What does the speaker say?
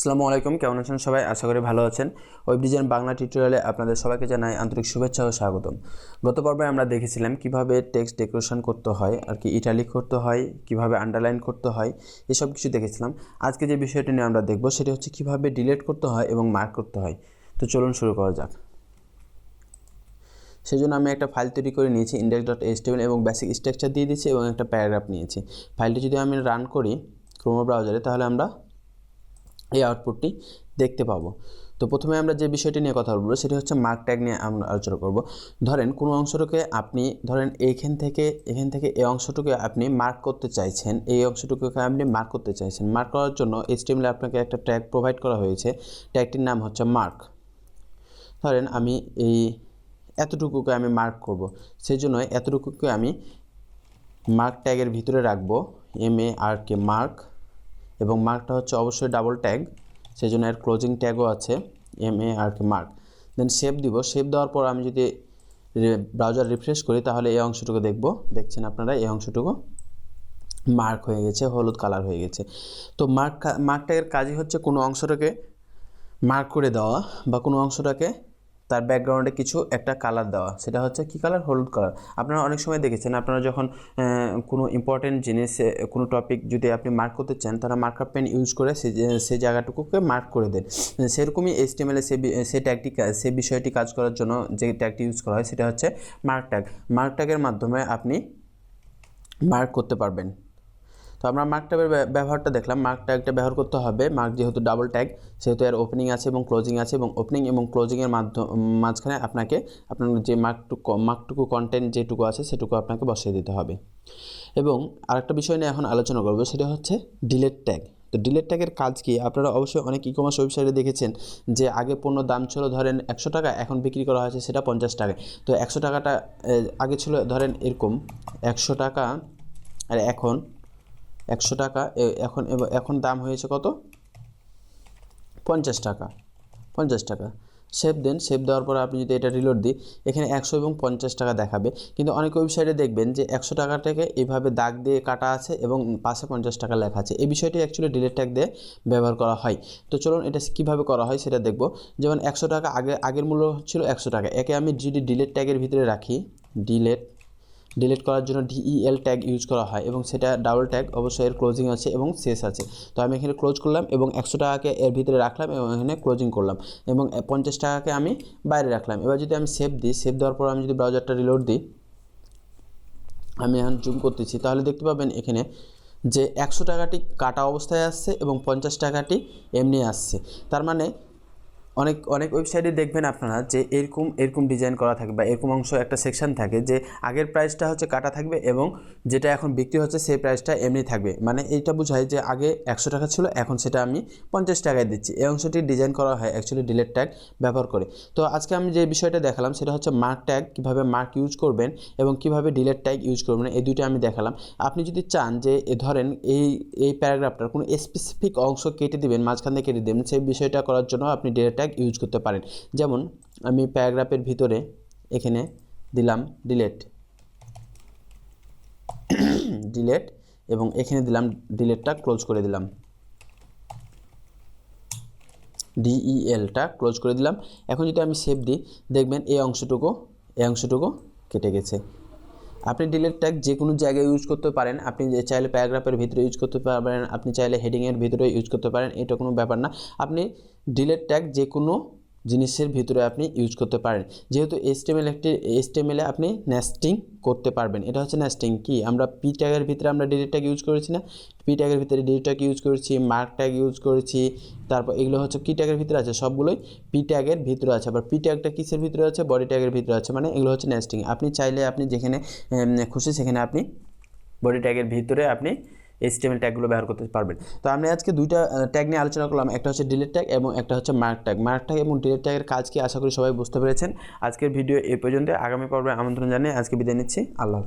আসসালামু আলাইকুম, কেমন আছেন সবাই? আশা করি ভালো আছেন। ওয়েব ডিজাইন বাংলা টিউটোরিয়ালে আপনাদের সবাইকে জানাই আন্তরিক শুভেচ্ছা ও স্বাগতম। গত পর্বে আমরা দেখেছিলাম কীভাবে টেক্সট ডেকোরেশন করতে হয়, আর কি ইটালিক করতে হয়, কীভাবে আন্ডারলাইন করতে হয়, এসব কিছু দেখেছিলাম। আজকে যে বিষয়টি নিয়ে আমরা দেখব সেটি হচ্ছে কীভাবে ডিলিট করতে হয় এবং মার্ক করতে হয়। তো চলুন শুরু করা যাক। সেই জন্য আমি একটা ফাইল তৈরি করে নিয়েছি ইন্ডেক্স ডট এইচটিএমএল এবং বেসিক স্ট্রাকচার দিয়ে দিয়েছি এবং একটা প্যারাগ্রাফ নিয়েছি। ফাইলটি যদি আমি রান করি ক্রোমো ব্রাউজারে তাহলে আমরা এই আউটপুটটি দেখতে পাবো। তো প্রথমে আমরা যে বিষয়টি নিয়ে কথা বলব, সেটি হচ্ছে মার্ক ট্যাগ নিয়ে আমরা আলোচনা করব। ধরেন, কোনো অংশটুকে আপনি, ধরেন এইখান থেকে, এখান থেকে এই অংশটুকে আপনি মার্ক করতে চাইছেন, এই অংশটুকুকে আপনি মার্ক করতে চাইছেন। মার্ক করার জন্য এইচটিএমএল আপনাকে একটা ট্যাগ প্রোভাইড করা হয়েছে। ট্যাগটির নাম হচ্ছে মার্ক ধরেন, আমি এই এতটুকুকে আমি মার্ক করব। সেই জন্য এতটুকুকে আমি মার্ক ট্যাগের ভিতরে রাখব M A R K mark এবং মার্কটা হচ্ছে অবশ্যই ডাবল ট্যাগ সেই জন্য এর ক্লোজিং ট্যাগও আছে M A R K mark then save দিব সেভ দেওয়ার পর আমি যদি ব্রাউজার রিফ্রেশ করি, তাহলে এই অংশটুকু দেখব। দেখছেন আপনারা, এই অংশটুকু মার্ক হয়ে গেছে, হলুদ কালার হয়ে গেছে। তো মার্ক মার্ক ট্যাগের কাজই হচ্ছে কোনো অংশটাকে মার্ক করে দেওয়া বা কোনো অংশটাকে তার ব্যাকগ্রাউন্ডে কিছু একটা কালার দেওয়া। সেটা হচ্ছে কী কালার হলুদ কালার আপনারা অনেক সময় দেখেছেন, আপনারা যখন কোনো ইম্পর্টেন্ট জিনিস, কোনো টপিক যদি আপনি মার্ক করতে চান, তারা মার্কার পেন ইউজ করে যে- সেই জায়গাটুকুকে মার্ক করে দেন। সেরকমই এইচটিএমএলে সে সে ট্যাগটি সে বিষয়টি কাজ করার জন্য যে ট্যাগটি ইউজ করা হয়, সেটা হচ্ছে মার্ক ট্যাগ মার্ক ট্যাগের মাধ্যমে আপনি মার্ক করতে পারবেন। তো আমরা মার্ক ট্যাগের ব্যবহারটা দেখলাম। মার্ক ট্যাগটা ব্যবহার করতে হবে। মার্ক যেহেতু ডাবল ট্যাগ সেহেতু এর ওপেনিং আছে এবং ক্লোজিং আছে এবং ওপেনিং এবং ক্লোজিংয়ের মাধ্যম, মাঝখানে আপনাকে আপনার যে মার্কটুকু মার্কটুকু কন্টেন্ট যেটুকু আছে সেটুকু আপনাকে বসিয়ে দিতে হবে। এবং আরেকটা বিষয় নিয়ে এখন আলোচনা করব, সেটা হচ্ছে ডিলেট ট্যাগ তো ডিলেট ট্যাগের কাজ কি? আপনারা অবশ্যই অনেক ই কমার্স ওয়েবসাইটে দেখেছেন যে আগে পণ্য দাম ছিল ধরেন একশো টাকা, এখন বিক্রি করা হয়েছে সেটা পঞ্চাশ টাকায়। তো একশো টাকাটা আগে ছিল ধরেন এরকম একশো টাকা, আর এখন একশো টাকা এখন এখন দাম হয়েছে কত? পঞ্চাশ টাকা পঞ্চাশ টাকা। সেভ দেন সেভ দেওয়ার পর আপনি যদি এটা রিলোড দিই, এখানে একশো এবং পঞ্চাশ টাকা দেখাবে। কিন্তু অনেক ওয়েবসাইটে দেখবেন যে একশো টাকাটাকে এইভাবে দাগ দিয়ে কাটা আছে এবং পাশে পঞ্চাশ টাকা লেখা আছে। এই বিষয়টি অ্যাকচুয়ালি ডিলেট ট্যাগ দিয়ে ব্যবহার করা হয়। তো চলুন এটা কীভাবে করা হয় সেটা দেখব। যেমন একশো টাকা আগে, আগের মূল্য ছিল একশো টাকা। একে আমি যদি ডিলেট ট্যাগের ভিতরে রাখি ডিলেট ডিলিট করার জন্য ডিইএল ট্যাগ ইউজ করা হয় এবং সেটা ডাবল ট্যাগ অবশ্যই এর ক্লোজিং আছে এবং শেষ আছে। তো আমি এখানে ক্লোজ করলাম এবং একশো টাকাকে এর ভিতরে রাখলাম এবং এখানে ক্লোজিং করলাম এবং পঞ্চাশ টাকাকে আমি বাইরে রাখলাম। এবার যদি আমি সেভ দিই সেভ দেওয়ার পর আমি যদি ব্রাউজারটা রিলোড দিই, আমি এখন জুম করতেছি, তাহলে দেখতে পাবেন এখানে যে একশো টাকাটি কাটা অবস্থায় আসছে এবং পঞ্চাশ টাকাটি এমনি আসছে। তার মানে অনেক অনেক ওয়েবসাইটে দেখবেন আপনারা যে এরকম এরকম ডিজাইন করা থাকে বা এরকম অংশ একটা সেকশন থাকে যে আগের প্রাইসটা হচ্ছে কাটা থাকবে এবং যেটা এখন বিক্রি হচ্ছে সেই প্রাইসটা এমনি থাকবে। মানে এইটা বোঝায় যে আগে একশো টাকা ছিল, এখন সেটা আমি পঞ্চাশ টাকায় দিচ্ছি। এই অংশটি ডিজাইন করা হয় অ্যাকচুয়ালি ডিলেট ট্যাগ ব্যবহার করে। তো আজকে আমি যে বিষয়টা দেখালাম সেটা হচ্ছে মার্ক ট্যাগ কীভাবে মার্ক ইউজ করবেন এবং কীভাবে ডিলেট ট্যাগ ইউজ করবেন, এই দুইটা আমি দেখালাম। আপনি যদি চান যে ধরেন এই এই প্যারাগ্রাফটার কোনো স্পেসিফিক অংশ কেটে দিবেন, মাঝখান থেকে কেটে দেবেন, সেই বিষয়টা করার জন্য আপনি ডিলেট ট্যাগ ইউজ করতে পারেন। যেমন, আমি প্যারাগ্রাফের ভিতরে এখানে দিলাম ডিলেট। ডিলেট এবং এখানে দিলাম ডিলেটটা ক্লোজ করে দিলাম। ডিইএলটা ক্লোজ করে দিলাম। এখন যদি আমি সেভ দিই, দেখবেন এই অংশটুকু এই অংশটুকু কেটে গেছে। আপনি ডিলেট ট্যাগ যে কোনো জায়গায় ইউজ করতে পারেন, আপনি যে চাইলে প্যারাগ্রাফের ভিতরে ইউজ করতে পারেন, আপনি চাইলে হেডিংয়ের ভিতরে ইউজ করতে পারেন, এটা কোনো ব্যাপার না। আপনি ডিলেট ট্যাগ যে কোনো জিনিসের ভিতরে আপনি ইউজ করতে পারেন। যেহেতু এসটিএমএল একটি এসটিএমএলে আপনি নেস্টিং করতে পারবেন। এটা হচ্ছে নেস্টিং কি? আমরা পি ট্যাগের ভিতরে আমরা ডিলিট ট্যাগ ইউজ করেছি না। পি ট্যাগের ভিতরে ডিলিট ট্যাগ ইউজ করেছি মার্ক ট্যাগ ইউজ করেছি, তারপর এগুলো হচ্ছে কি ট্যাগের ভিতরে আছে, সবগুলোই পি ট্যাগের ভিতরে আছে। আবার পি ট্যাগটা কিসের ভিতরে আছে? বডি ট্যাগের ভিতরে আছে। মানে এগুলো হচ্ছে নেস্টিং আপনি চাইলে আপনি যেখানে খুশি সেখানে আপনি বডি ট্যাগের ভিতরে আপনি এইচটিএমএল ট্যাগগুলো ব্যবহার করতে পারবেন। তো আমি আজকে দুইটা ট্যাগ নিয়ে আলোচনা করলাম। একটা হচ্ছে ডিলেট ট্যাগ এবং একটা হচ্ছে মার্ক ট্যাগ মার্ক ট্যাগ এবং ডিলেট ট্যাগের কাজ কি? আশা করি সবাই বুঝতে পেরেছেন। আজকের ভিডিও এ পর্যন্ত। আগামী পর্বে আমন্ত্রণ জানিয়ে আজকে বিদায় নিচ্ছি। আল্লাহ